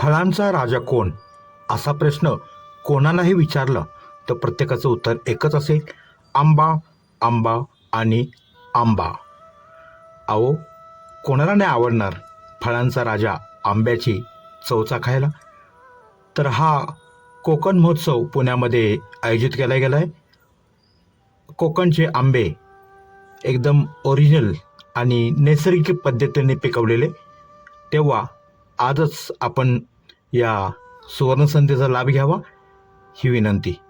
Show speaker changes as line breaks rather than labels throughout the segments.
फळांचा राजा कोण? असा प्रश्न कोणालाही विचारला तर प्रत्येकाचं उत्तर एकच असेल. आंबा आंबा आणि आंबा. अहो कोणाला नाही आवडणार फळांचा राजा आंब्याची चवचा खायला तर हा कोकण महोत्सव पुण्यामध्ये आयोजित केला गेला आहे कोकणचे आंबे एकदम ओरिजिनल आणि नैसर्गिक पद्धतीने पिकवलेले. तेव्हा आजच आपण या सुवर्णसंधीचा लाभ घ्यावा ही विनंती.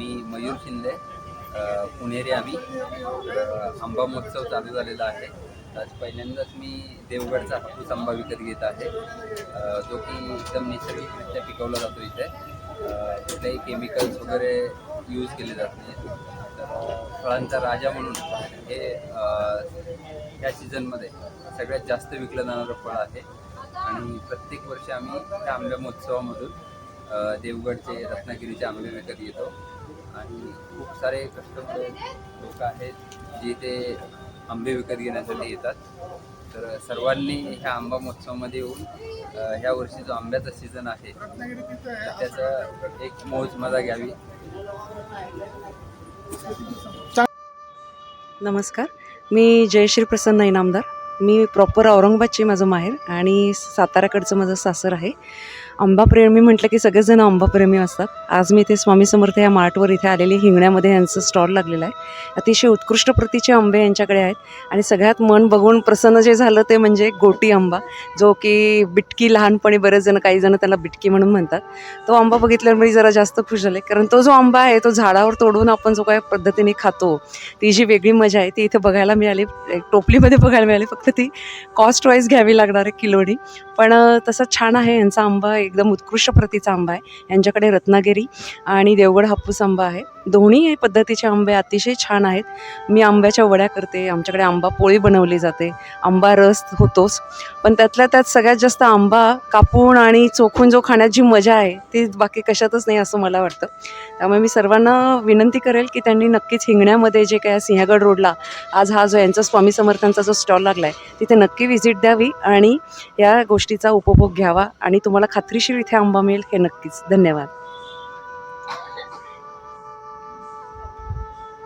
मी मयूर शिंदे पुणेरी आम्ही आंबा महोत्सव चालू झालेला आहे. आज पहिल्यांदाच मी देवगडचा हापूस आंबा विकत घेत आहे. जो की एकदम नैसर्गिकरित्या पिकवला जातो इथे. कुठलेही केमिकल्स वगैरे यूज केले जात नाही तर फळांचा राजा म्हणून हे ह्या सीझनमध्ये सगळ्यात जास्त विकलं जाणारं फळ आहे. आणि प्रत्येक वर्षी आम्ही त्या आंब्या महोत्सवामधून देवगडचे रत्नागिरीचे आंबे विकत घेतो. आणि खूप सारे कस्टमर लोक आहेत जे ते आंबे विकत घेण्यासाठी येतात. तर सर्वांनी ह्या आंबा महोत्सवामध्ये येऊन ह्या वर्षी जो आंब्याचा सीझन आहे त्याचा त्याचं एक मौज मजा घ्यावी.
नमस्कार. मी जयश्री प्रसन्न इनामदार. मी प्रॉपर औरंगाबादची माझं माहेर आणि साताऱ्याकडचं माझं सासर आहे. आंबाप्रेमी म्हटलं की सगळेजण आंबाप्रेमी असतात. आज मी इथे स्वामी समर्थ या मार्टवर इथे आलेली हिंगण्यामध्ये यांचं स्टॉल लागलेलं आहे. अतिशय उत्कृष्ट प्रतीचे आंबे यांच्याकडे आहेत. आणि सगळ्यात मन बघून प्रसन्न जे झालं ते म्हणजे गोटी आंबा जो की बिटकी लहानपणी बरेच जण काही जण त्याला बिटकी म्हणून म्हणतात. तो आंबा बघितल्यावर मी जरा जास्त खुश झाले. कारण तो जो आंबा आहे तो झाडावर तोडून आपण जो काय पद्धतीने खातो ती जी वेगळी मजा आहे ती इथे बघायला मिळाली. एक टोपलीमध्ये बघायला मिळाली. फक्त ती कॉस्ट वाईज घ्यावी लागणार आहे किलोनी. पण तसं छान आहे यांचा आंबा. एकदम उत्कृष्ट प्रतीचा आंबा आहे. यांच्याकडे रत्नागिरी आणि देवगड हापूस आंबा आहे. दोन्ही पद्धतीचे आंबे अतिशय छान आहेत. मी आंब्याच्या वड्या करते. आमच्याकडे आंबा पोळी बनवली जाते. आंबा रस होतोच. पण त्यातल्या त्यात सगळ्यात जास्त आंबा कापून आणि चोखून जो खाण्यात जी मजा आहे ती बाकी कशातच नाही असं मला वाटतं. त्यामुळे मी सर्वांना विनंती करेल की त्यांनी नक्कीच हिंगण्यामध्ये जे काय सिंहगड रोडला आज हा जो यांचा स्वामी समर्थांचा जो स्टॉल लागला आहे तिथे नक्की व्हिजिट द्यावी आणि या गोष्टीचा उपभोग घ्यावा आणि तुम्हाला खात्रीशीर इथे आंबा मिळेल हे नक्कीच. धन्यवाद.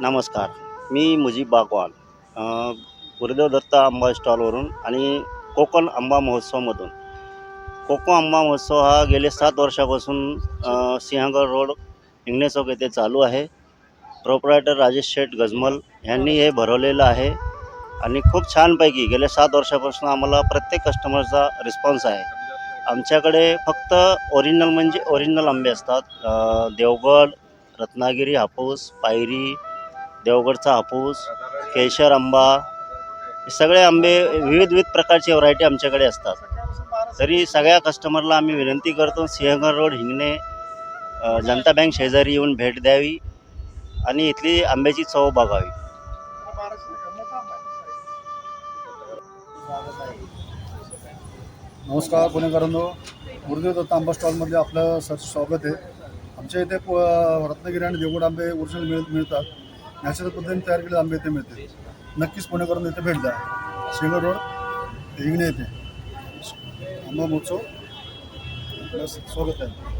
नमस्कार. मी मुजीब बागवान गुरुदेव दत्ता आंबा स्टॉलवरून आणि कोकण आंबा महोत्सवमधून. कोकण आंबा महोत्सव हा गेले सात वर्षापासून सिंहगड रोड हिंगणे चौक येथे चालू आहे. प्रोपरायटर राजेश शेठ गजमल यांनी हे भरवलेलं आहे आणि खूप छानपैकी गेल्या सात वर्षापासून आम्हाला प्रत्येक कस्टमरचा रिस्पॉन्स आहे. आमच्याकडे फक्त ओरिजिनल म्हणजे ओरिजिनल आंबे असतात. देवगड रत्नागिरी हापूस पायरी देवगडचा हापूस केशर आंबा हे सगळे आंबे विविध विविध प्रकारची व्हरायटी आमच्याकडे असतात. तरी सगळ्या कस्टमरला आम्ही विनंती करतो सिंहगड रोड हिंगणे जनता बँक शेजारी येऊन भेट द्यावी आणि इथली आंब्याची चव बघावी.
नमस्कार पुणेकरांनो. गुरुदेव दत्त आंबा स्टॉलमध्ये आपलं सर स्वागत आहे. आमच्या इथे प रत्नागिरी आणि देवगड आंबे ओरिजिनल मिळ मिळतात. नॅचरल पद्धतीने तयार केलेले आंबे इथे मिळते नक्कीच पुणेकरांनो इथे भेट द्या. सिंगर रोड हिंगणे येथे आंबा महोत्सव स्वागत आहे.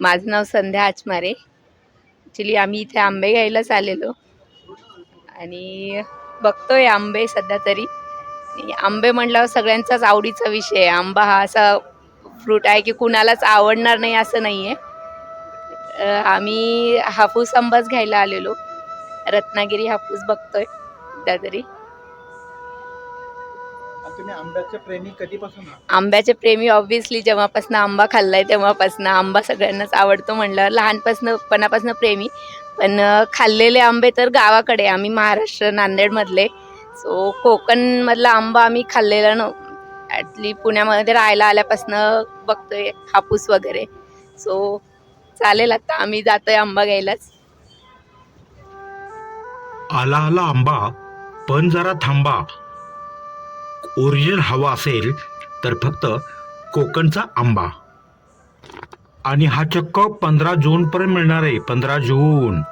माझं नाव संध्या आचमारे. ॲक्च्युली आम्ही इथे आंबे घ्यायलाच आलेलो आणि बघतोय आंबे सध्या तरी. आंबे म्हटल्यावर सगळ्यांचाच आवडीचा विषय आहे. आंबा हा असा फ्रूट आहे की कुणालाच आवडणार नाही असं नाही आहे आम्ही हापूस आंबाच घ्यायला आलेलो. रत्नागिरी हापूस बघतोय सध्या तरी.
तुम्ही आंब्याचे प्रेमी कधीपासून
आंब्याचे प्रेमी ऑब्व्हियसली जेव्हापासून आंबा खाल्लाय तेव्हापासून. आंबा सगळ्यांनाच आवडतो म्हणलं लहानपासनं पणापासून प्रेमी. पण अं, खाल्लेले आंबे तर गावाकडे आम्ही महाराष्ट्र नांदेडमधले. सो कोकणमधला आंबा आम्ही खाल्लेला न ॲटली पुण्यामध्ये राहायला आल्यापासनं बघतोय हापूस वगैरे. सो चालेल आता. आम्ही जातोय आंबा घ्यायलाच.
आला आला आंबा. पण जरा थांबा. ओरिजिनल हवा असेल तर फक्त कोकणचा आंबा. आणि हा चक्क पंधरा जूनपर्यंत मिळणार आहे पंधरा जून.